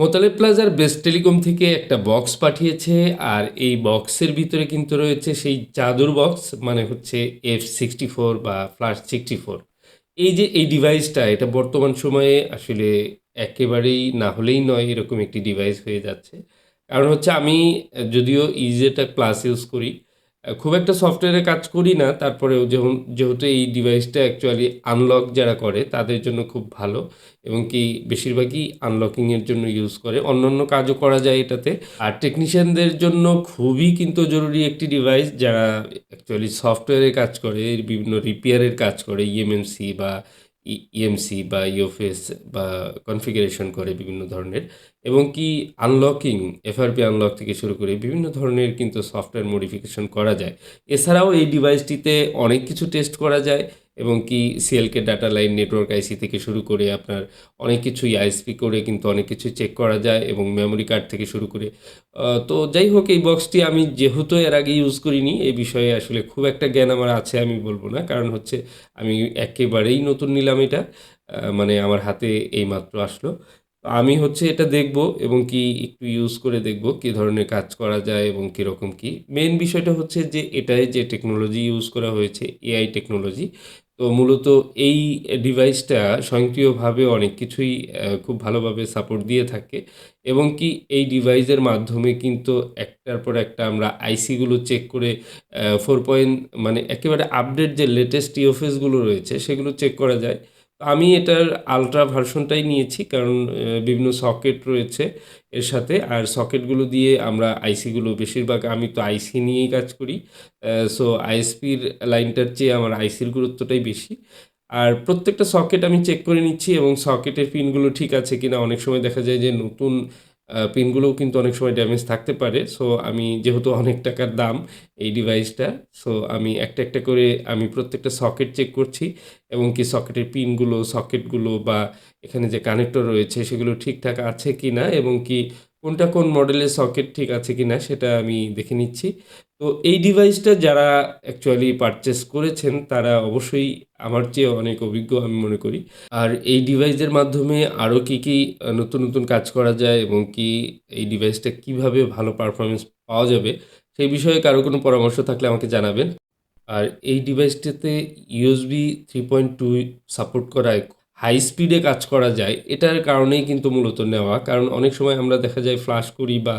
মোতালেব প্লাজার best telecom থেকে একটা বক্স পাঠিয়েছে, আর এই বক্সের ভিতরে কিন্তু রয়েছে সেই জাদুর বক্স মানে হচ্ছে এফ সিক্সটি ফোর বা ফ্লাশ সিক্সটি ফোর এই যে এই ডিভাইসটা এটা বর্তমান সময়ে আসলে একেবারেই না হলেই নয়, এরকম একটি ডিভাইস হয়ে যাচ্ছে। কারণ হচ্ছে আমি, যদিও ইজেটা ক্লাস ইউজ করি খুব একটা সফটওয়্যারে কাজ করি না, তারপরেও যেমন, যেহেতু এই ডিভাইসটা অ্যাকচুয়ালি আনলক যারা করে, তাদের জন্য খুব ভালো এবং কি বেশিরভাগই আনলকিংয়ের জন্য ইউজ করে। অন্যান্য কাজও করা যায় এটাতে। আর টেকনিশিয়ানদের জন্য খুবই কিন্তু জরুরি একটি ডিভাইস যারা অ্যাকচুয়ালি সফটওয়্যারে কাজ করে, বিভিন্ন রিপেয়ারের কাজ করে ইএমএমসি বা ইএমসি বা ইওফেস বা কনফিগারেশন করে বিভিন্ন ধরনের এবং কি আনলকিং এফআরপি আনলক থেকে শুরু করে বিভিন্ন ধরনের কিন্তু সফটওয়্যার মডিফিকেশন করা যায়। এছাড়াও এই ডিভাইসটিতে অনেক কিছু টেস্ট করা যায় এবং কি CLK data line network IC থেকে শুরু করে আপনার অনেক কিছুই আইএসপি করে কিন্তু অনেক কিছু চেক করা যায় এবং মেমোরি কার্ড থেকে শুরু করে। তো যাই হোক, এই বক্সটি আমি যেহেতু এর আগে ইউজ করিনি, এই বিষয়ে আসলে খুব একটা জ্ঞান আমার আছে আমি বলব না। কারণ হচ্ছে আমি একেবারেই নতুন নিলাম এটা। মানে আমার হাতে এই মাত্র আসলো। আমি হচ্ছে এটা দেখব এবং কি একটু ইউজ করে দেখব কি ধরনের কাজ করা যায় এবং কীরকম কি। মেন বিষয়টা হচ্ছে যে এটাই যে টেকনোলজি ইউজ করা হয়েছে এআই টেকনোলজি তো মূলত এই ডিভাইসটা স্বয়ংক্রিয়ভাবে অনেক কিছুই খুব ভালোভাবে সাপোর্ট দিয়ে থাকে এবং কি এই ডিভাইসের মাধ্যমে কিন্তু একটার পর একটা আমরা আইসিগুলো চেক করে ফোর পয়েন্ট মানে একেবারে আপডেট যে লেটেস্ট ইওফেসগুলো রয়েছে সেগুলো চেক করা যায়। আমি এটার আলট্রা ভার্সনটাই নিয়েছি, কারণ বিভিন্ন সকেট রয়েছে এর সাথে। আর সকেটগুলো দিয়ে আমরা আইসিগুলো বেশিরভাগ আমি তো আইসি নিয়েই কাজ করি। সো আইএসপির লাইনটার চেয়ে আমার আইসির গুরুত্বটাই বেশি। আর প্রত্যেকটা সকেট আমি চেক করে নিচ্ছি এবং সকেটের পিনগুলো ঠিক আছে কিনা। অনেক সময় দেখা যায় যে নতুন পিনগুলোও কিন্তু অনেক সময় ড্যামেজ থাকতে পারে। সো আমি যেহেতু অনেক টাকার দাম এই ডিভাইসটা সো আমি একটা একটা করে আমি প্রত্যেকটা সকেট চেক করছি এবং কি সকেটের পিনগুলো সকেটগুলো বা এখানে যে কানেক্টর রয়েছে সেগুলো ঠিকঠাক আছে কি না এবং কি কোনটা কোন মডেলের সকেট ঠিক আছে কি না সেটা আমি দেখে নিচ্ছি। তো এই ডিভাইসটা যারা অ্যাকচুয়ালি পারচেস করেছেন, তারা অবশ্যই আমার চেয়ে অনেক অভিজ্ঞ আমি মনে করি। আর এই ডিভাইসের মাধ্যমে আরও কী কী নতুন নতুন কাজ করা যায় এবং কি এই ডিভাইসটা কীভাবে ভালো পারফরমেন্স পাওয়া যাবে, সেই বিষয়ে কারও কোনো পরামর্শ থাকলে আমাকে জানাবেন। আর এই ডিভাইসটাতে USB three point two support করায় হাই স্পিডে কাজ করা যায়, এটার কারণেই কিন্তু মূলত নেওয়া। কারণ অনেক সময় আমরা দেখা যায় ফ্লাশ করি বা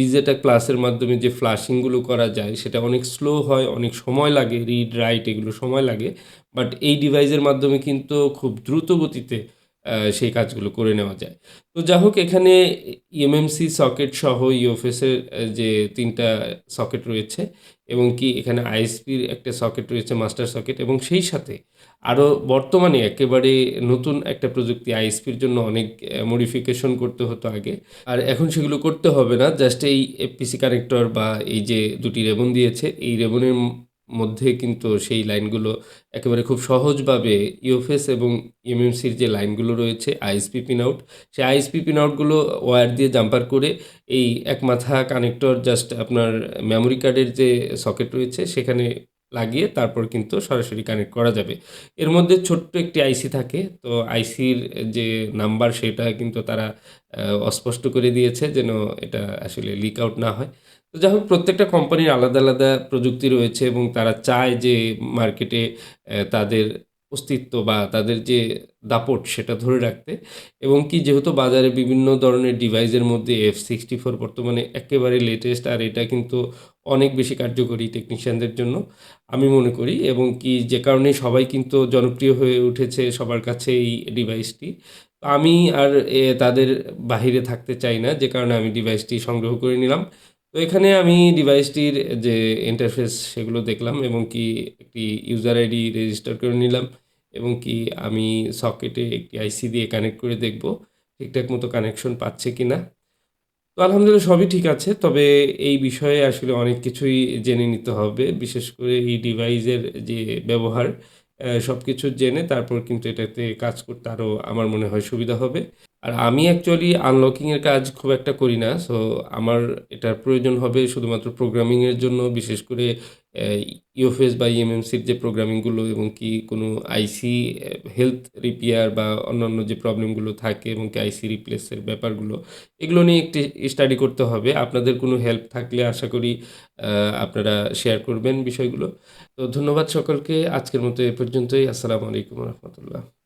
ইজেটা ক্লাসের মাধ্যমে যে ফ্লাশিংগুলো করা যায়, সেটা অনেক স্লো হয়, অনেক সময় লাগে রিড রাইট এগুলো সময় লাগে। বাট এই ডিভাইসের মাধ্যমে কিন্তু খুব দ্রুত গতিতে সেই কাজগুলো করে নেওয়া যায়। তো যা হোক, এখানে ইএমএমসি সকেট সহ ইওফেসের যে তিনটা সকেট রয়েছে এবং কি এখানে আইএসপির একটা সকেট রয়েছে মাস্টার সকেট এবং সেই সাথে আরও বর্তমানে একেবারে নতুন একটা প্রযুক্তি আইএসপির জন্য অনেক মডিফিকেশন করতে হতো আগে। আর এখন সেগুলো করতে হবে না জাস্ট এই এফপিসি কানেক্টর বা এই যে দুটি রেবন দিয়েছে, এই রেবনের মধ্যে কিন্তু সেই লাইনগুলো একেবারে খুব সহজভাবে ইউএফএস এবং ইউএমসির যে লাইনগুলো রয়েছে আইএসপি পিন আউট সেই আইএসপি পিন আউটগুলো ওয়্যার দিয়ে জাম্পার করে এই এক মাথা কানেক্টর জাস্ট আপনার মেমোরি কার্ডের যে সকেট রয়েছে, সেখানে লাগিয়ে তারপর কিন্তু সরাসরি কানেক্ট করা যাবে। এর মধ্যে ছোট্ট একটি আইসি থাকে, তো আইসির যে নাম্বার সেটা কিন্তু তারা অস্পষ্ট করে দিয়েছে যেন এটা আসলে লিক আউট না হয়। তো যাই হোক, প্রত্যেকটা কোম্পানির আলাদা আলাদা প্রযুক্তি রয়েছে এবং তারা চায় যে মার্কেটে তাদের অস্তিত্ব বা তাদের যে দাপট সেটা ধরে রাখতে এবং কি যেহেতু বাজারে বিভিন্ন ধরনের ডিভাইসের মধ্যে এফ সিক্সটি ফোর বর্তমানে একেবারে লেটেস্ট আর এটা কিন্তু অনেক বেশি কার্যকরী টেকনিশিয়ানদের জন্য আমি মনে করি এবং কি যে কারণে সবাই কিন্তু জনপ্রিয় হয়ে উঠেছে সবার কাছে এই ডিভাইসটি আমি আর তাদের বাহিরে থাকতে চাই না, যে কারণে আমি ডিভাইসটি সংগ্রহ করে নিলাম। তো এখানে আমি ডিভাইসটির যে ইন্টারফেস সেগুলো দেখলাম এবং কি একটি ইউজার আইডি রেজিস্টার করে নিলাম। এবং কি আমি সকেটে একটি আইসি দিয়ে কানেক্ট করে দেখব, ঠিকঠাক মতো কানেকশন পাচ্ছে কি না তো আলহামদুলিল্লাহ সবই ঠিক আছে, তবে এই বিষয়ে আসলে অনেক কিছুই জেনে নিতে হবে, বিশেষ করে এই ডিভাইসের যে ব্যবহার সব কিছু জেনে তারপর কিন্তু এটাতে কাজ করতে আরও আমার মনে হয় সুবিধা হবে। আর আমি অ্যাকচুয়ালি আনলকিংয়ের কাজ খুব একটা করি না সো আমার এটার প্রয়োজন হবে শুধুমাত্র প্রোগ্রামিংয়ের জন্য, বিশেষ করে ইউএফএস বা ইএমএমসির যে প্রোগ্রামিংগুলো এবং কি কোনো আইসি হেলথ রিপেয়ার বা অন্যান্য যে প্রবলেমগুলো থাকে এবং কি আইসি রিপ্লেসের ব্যাপারগুলো, এগুলো নিয়ে একটি স্টাডি করতে হবে। আপনাদের কোনো হেল্প থাকলে আশা করি আপনারা শেয়ার করবেন বিষয়গুলো। তো ধন্যবাদ সকলকে। আজকের মতো এ পর্যন্তই। আসসালামু আলাইকুম রহমতুল্লাহ।